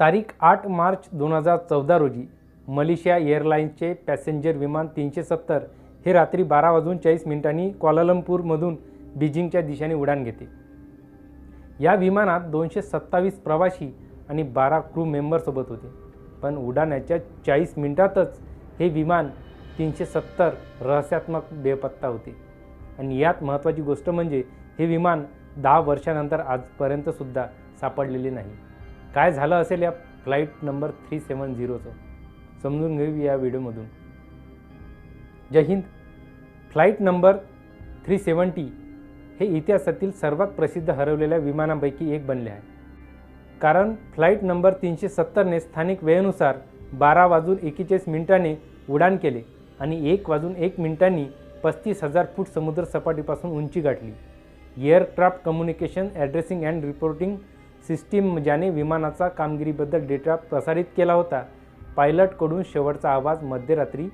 तारीख आठ मार्च दोन हजार चौदा रोजी मलेशिया एअरलाईन्सचे पॅसेंजर विमान तीनशे सत्तर हे रात्री बारा वाजून चाळीस मिनिटांनी क्वालालंपूरमधून बीजिंगच्या दिशेने उड्डाण घेते. या विमानात दोनशे सत्तावीस प्रवासी आणि बारा क्रू मेंबरसोबत होते. पण उड्डाणाच्या चाळीस मिनिटातच हे विमान तीनशे सत्तर रहस्यात्मक बेपत्ता होते. आणि यात महत्त्वाची गोष्ट म्हणजे हे विमान दहा वर्षानंतर आजपर्यंतसुद्धा सापडलेले नाही. काय झालं असेल या फ्लाईट नंबर थ्री सेवन झिरोचं? समजून घेऊ या व्हिडिओमधून. जय हिंद. फ्लाईट नंबर थ्री सेवन्टी हे इतिहासातील सर्वात प्रसिद्ध हरवलेल्या विमानांपैकी एक बनले आहे. कारण फ्लाईट नंबर तीनशे सत्तरने स्थानिक वेळेनुसार बारा वाजून एकेचाळीस मिनिटांनी उड्डाण केले आणि एक वाजून एक मिनिटांनी पस्तीस हजार फूट समुद्र सपाटीपासून उंची गाठली. Aircraft communication addressing and reporting system ज्याने विमानाचा कामगिरीबद्दल डेटा प्रसारित केला होता पायलटकडून शेवटचा आवाज मध्यरात्री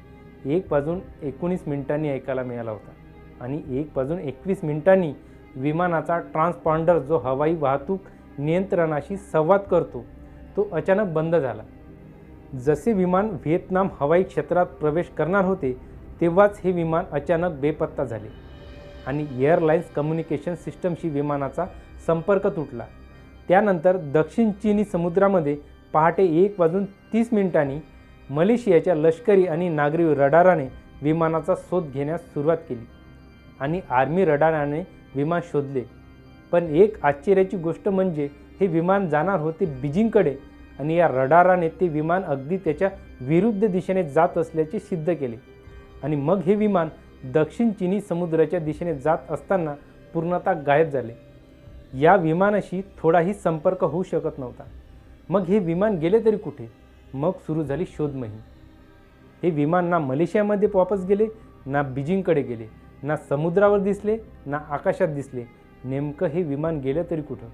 एक वाजून एकोणीस मिनिटांनी ऐकायला मिळाला होता आणि एक वाजून एकवीस मिनिटांनी विमानाचा ट्रान्सपॉन्डर जो हवाई वाहतूक नियंत्रणाशी संवाद करतो तो अचानक बंद झाला. जसे विमान व्हिएतनाम हवाई क्षेत्रात प्रवेश करणार होते तेव्हाच हे विमान अचानक बेपत्ता झाले आणि एअरलाईन्स कम्युनिकेशन सिस्टमशी विमानाचा संपर्क तुटला. त्यानंतर दक्षिण चिनी समुद्रामध्ये पहाटे एक वाजून तीस मिनिटांनी मलेशियाच्या लष्करी आणि नागरी रडाराने विमानाचा शोध घेण्यास सुरुवात केली आणि आर्मी रडाराने विमान शोधले. पण एक आश्चर्याची गोष्ट म्हणजे हे विमान जाणार होते बीजिंगकडे आणि या रडाराने ते विमान अगदी त्याच्या विरुद्ध दिशेने जात असल्याचे सिद्ध केले. आणि मग हे विमान दक्षिण चिनी समुद्राच्या दिशेने जात असताना पूर्णतः गायब झाले. या विमानाशी थोडाही संपर्क होऊ शकत नव्हता. मग हे विमान गेले तरी कुठे? मग सुरू झाली शोधमोहीम. हे विमान ना मलेशियामध्ये वापस गेले ना बीजिंगकडे गेले ना समुद्रावर दिसले ना आकाशात दिसले. नेमकं हे विमान गेलं तरी कुठं?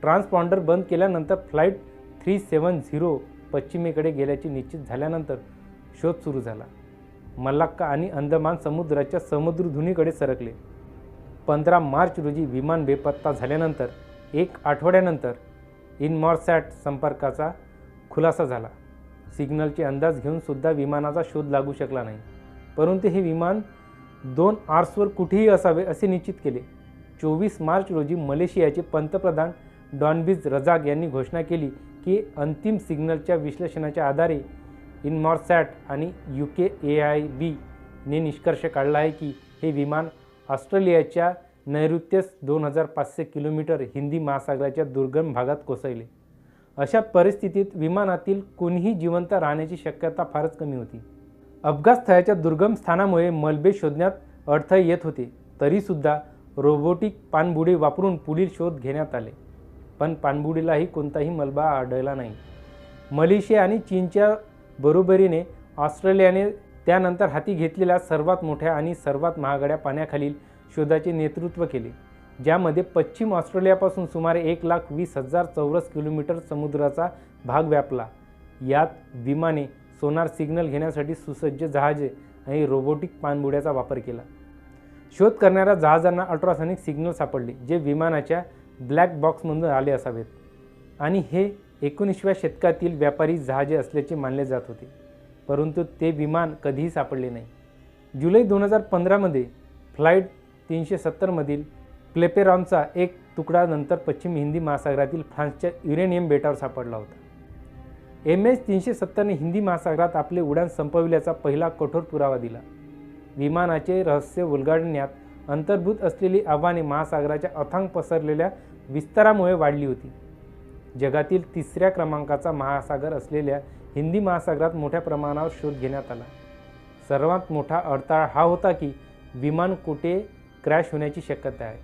ट्रान्सपॉन्डर बंद केल्यानंतर फ्लाईट थ्री सेवन झिरो पश्चिमेकडे गेल्याचे निश्चित झाल्यानंतर शोध सुरू झाला. मलाक्का आणि अंदमान समुद्राच्या समुद्रधुनीकडे सरकले. पंधरा मार्च रोजी विमान बेपत्ता झाल्यानंतर एक आठवड्यानंतर इनमॉरसॅट संपर्काचा खुलासा झाला. सिग्नलचे अंदाज घेऊन सुद्धा विमानाचा शोध लागू शकला नाही. परंतु हे विमान दोन आर्सवर कुठेही असावे असे निश्चित केले. चोवीस मार्च रोजी मलेशियाचे पंतप्रधान डॉनबिज रजाक यांनी घोषणा केली की अंतिम सिग्नलच्या विश्लेषणाच्या आधारे इनमॉरसॅट आणि यू के ए आय बीने निष्कर्ष काढला आहे की हे विमान ऑस्ट्रेलियाच्या नैऋत्यस दोन हजार पाचशे किलोमीटर हिंदी महासागराच्या दुर्गम भागात कोसळले. अशा परिस्थितीत विमानातील कोणीही जिवंत राहण्याची शक्यता फारच कमी होती. अपघातस्थळाच्या दुर्गम स्थानामुळे मलबे शोधण्यात अडथळे येत होते. तरीसुद्धा रोबोटिक पाणबुडी वापरून पुढील शोध घेण्यात आले. पण पाणबुडीलाही कोणताही मलबा आढळला नाही. मलेशिया आणि चीनच्या बरोबरीने ऑस्ट्रेलियाने त्यानंतर हाती घेतलेल्या सर्वात मोठ्या आणि सर्वात महागड्या पाण्याखालील शोधाचे नेतृत्व केले ज्यामध्ये पश्चिम ऑस्ट्रेलियापासून सुमारे एक लाख वीस हजार चौरस किलोमीटर समुद्राचा भाग व्यापला. यात विमाने सोनार सिग्नल घेण्यासाठी सुसज्ज जहाजे आणि रोबोटिक पाणबुड्याचा वापर केला. शोध करणाऱ्या जहाजांना अल्ट्रासॉनिक सिग्नल सापडले जे विमानाच्या ब्लॅक बॉक्समधून आले असावेत. आणि हे एकोणीसव्या शतकातील व्यापारी जहाजे असल्याचे मानले जात होते. परंतु ते विमान कधीही सापडले नाही. जुलै दोन हजार पंधरामध्ये फ्लाईट तीनशे सत्तरमधील प्लेपेरॉनचा एक तुकडा नंतर पश्चिम हिंदी महासागरातील फ्रान्सच्या युरेनियम बेटावर सापडला होता. एम एच तीनशे सत्तरने हिंदी महासागरात आपले उड्डाण संपविल्याचा पहिला कठोर पुरावा दिला. विमानाचे रहस्य उलगाडण्यात अंतर्भूत असलेली आव्हाने महासागराच्या अथांग पसरलेल्या विस्तारामुळे वाढली होती. जगातील तिसऱ्या क्रमांकाचा महासागर असलेल्या हिंदी महासागरात मोठ्या प्रमाणावर शोध घेण्यात आला. सर्वात मोठा अडथळा हा होता की विमान कुठे क्रॅश होण्याची शक्यता आहे.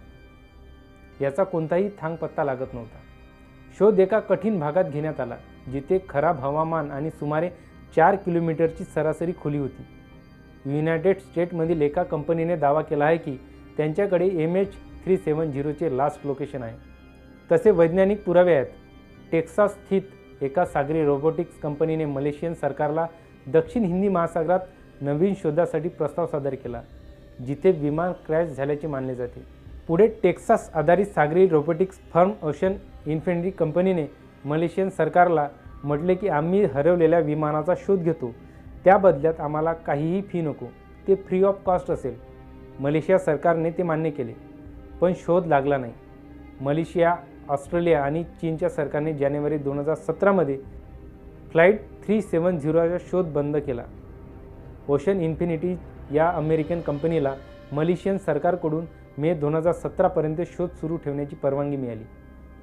याचा कोणताही थांग पत्ता लागत नव्हता. शोध एका कठीण भागात घेण्यात आला जिथे खराब हवामान आणि सुमारे चार किलोमीटरची सरासरी खोली होती. युनायटेड स्टेटमधील एका कंपनीने दावा केला आहे की त्यांच्याकडे एम एच थ्री सेवन झिरोचे लास्ट लोकेशन आहे. तसे वैज्ञानिक पुरावे आहेत. टेक्सास स्थित एका सागरी रोबोटिक्स कंपनीने मलेशियन सरकारला दक्षिण हिंदी महासागरात नवीन शोधासाठी प्रस्ताव सादर केला जिथे विमान क्रॅश झाल्याचे मानले जाते. पुढे टेक्सास आधारित सागरी रोबोटिक्स फर्म ओशन इन्फेंट्री कंपनीने मलेशियन सरकारला म्हटले की आम्ही हरवलेल्या विमानाचा शोध घेतो. त्या बदल्यात आम्हाला काहीही फी नको. ते फ्री ऑफ कॉस्ट असेल. मलेशिया सरकारने ते मान्य केले पण शोध लागला नाही. मलेशिया ऑस्ट्रेलिया आणि चीनच्या सरकारने जानेवारी दोन हजार सतरामध्ये फ्लाईट थ्री सेवन झिरोचा शोध बंद केला. ओशन इन्फिनिटी या अमेरिकन कंपनीला मलेशियन सरकारकडून मे दोन हजार सतरापर्यंत शोध सुरू ठेवण्याची परवानगी मिळाली.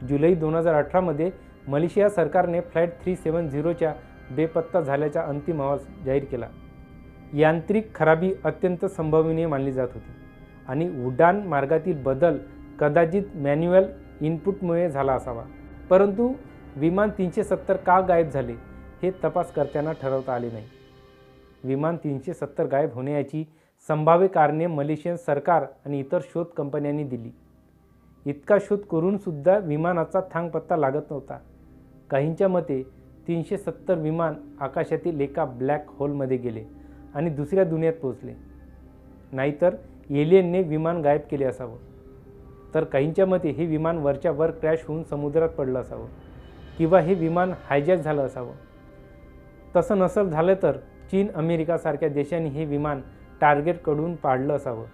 जुलै दोन हजार अठरामध्ये मलेशिया सरकारने फ्लाईट थ्री सेवन झिरोच्या बेपत्ता झाल्याचा अंतिम अहवाल जाहीर केला. यांत्रिक खराबी अत्यंत संभवनीय मानली जात होती आणि उड्डाण मार्गातील बदल कदाचित मॅन्युअल इनपुटमुळे झाला असावा. परंतु विमान तीनशे सत्तर का गायब झाले हे तपासकर्त्यांना ठरवता आले नाही. विमान तीनशे सत्तर गायब होण्याची संभाव्य कारणे मलेशियन सरकार आणि इतर शोध कंपन्यांनी दिली. इतका शोध करूनसुद्धा विमानाचा थांगपत्ता लागत नव्हता. काहींच्या मते तीनशे सत्तर विमान आकाशातील एका ब्लॅक होलमध्ये गेले आणि दुसऱ्या दुनियेत पोहोचले. नाहीतर एलियनने विमान गायब केले असावं. तर काहींच्या मते हे विमान वरच्या वर क्रॅश होऊन समुद्रात पडलं असावं किंवा हे विमान हायजॅक झालं असावं. तसं नसल झालं तर चीन अमेरिकासारख्या देशांनी हे विमान टार्गेटकडून पाडलं असावं.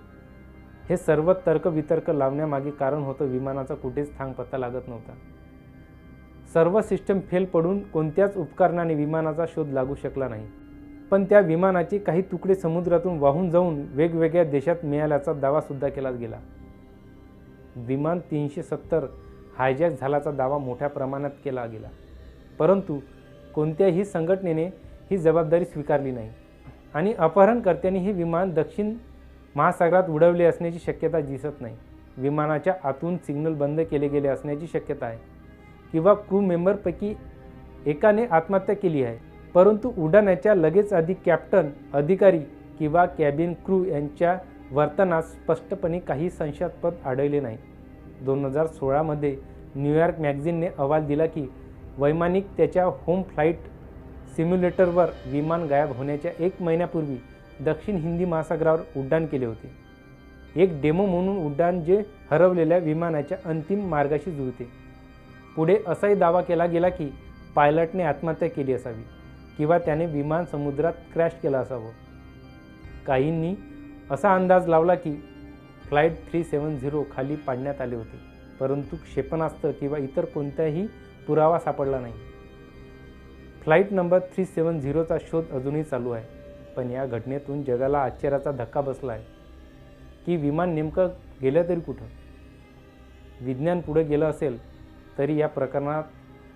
हे सर्व तर्कवितर्क लावण्यामागे कारण होतं विमानाचा कुठेच थांग पत्ता लागत नव्हता. सर्व सिस्टम फेल पडून कोणत्याच उपकरणाने विमानाचा शोध लागू शकला नाही. पण त्या विमानाचे काही तुकडे समुद्रातून वाहून जाऊन वेगवेगळ्या देशात मिळाल्याचा दावासुद्धा केला गेला. विमान तीनशे सत्तर हायजॅक झाल्याचा दावा मोठ्या प्रमाणात केला गेला. परंतु कोणत्याही संघटनेने ही जबाबदारी स्वीकारली नाही आणि अपहरणकर्त्यांनी हे विमान दक्षिण महासागरात उडवले असण्याची शक्यता दिसत नाही. विमानाच्या आतून सिग्नल बंद केले गेले असण्याची शक्यता आहे किंवा क्रू मेंबरपैकी एकाने आत्महत्या केली आहे. परंतु उड्डाणाच्या लगेच आधी कॅप्टन अधिकारी किंवा कॅबिन क्रू यांच्या वर्तनात स्पष्टपणे काही संशयास्पद आढळले नाही. दोन हजार सोळामध्ये न्यूयॉर्क मॅगझिनने अहवाल दिला की वैमानिक त्याच्या होम फ्लाईट सिम्युलेटरवर विमान गायब होण्याच्या एक महिन्यापूर्वी दक्षिण हिंदी महासागरावर उड्डाण केले होते. एक डेमो म्हणून उड्डाण जे हरवलेल्या विमानाच्या अंतिम मार्गाशी जुळते. पुढे असाही दावा केला गेला की पायलटने आत्महत्या केली असावी किंवा त्याने विमान समुद्रात क्रॅश केलं असावं. काहींनी असा अंदाज लावला की फ्लाईट थ्री सेवन झिरो खाली पाडण्यात आले होते परंतु क्षेपणास्त्र किंवा इतर कोणताही पुरावा सापडला नाही. फ्लाईट नंबर थ्री सेवन झिरोचा शोध अजूनही चालू आहे पण या घटनेतून जगाला आश्चर्याचा धक्का बसला आहे. की विमान नेमकं गेलं तरी कुठं? विज्ञान पुढे गेलं असेल तरी या प्रकरणात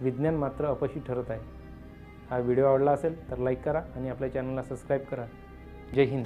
विज्ञान मात्र अपयशी ठरत आहे. हा व्हिडिओ आवडला असेल तर लाईक करा आणि आपल्या चॅनलला सबस्क्राईब करा. जय हिंद.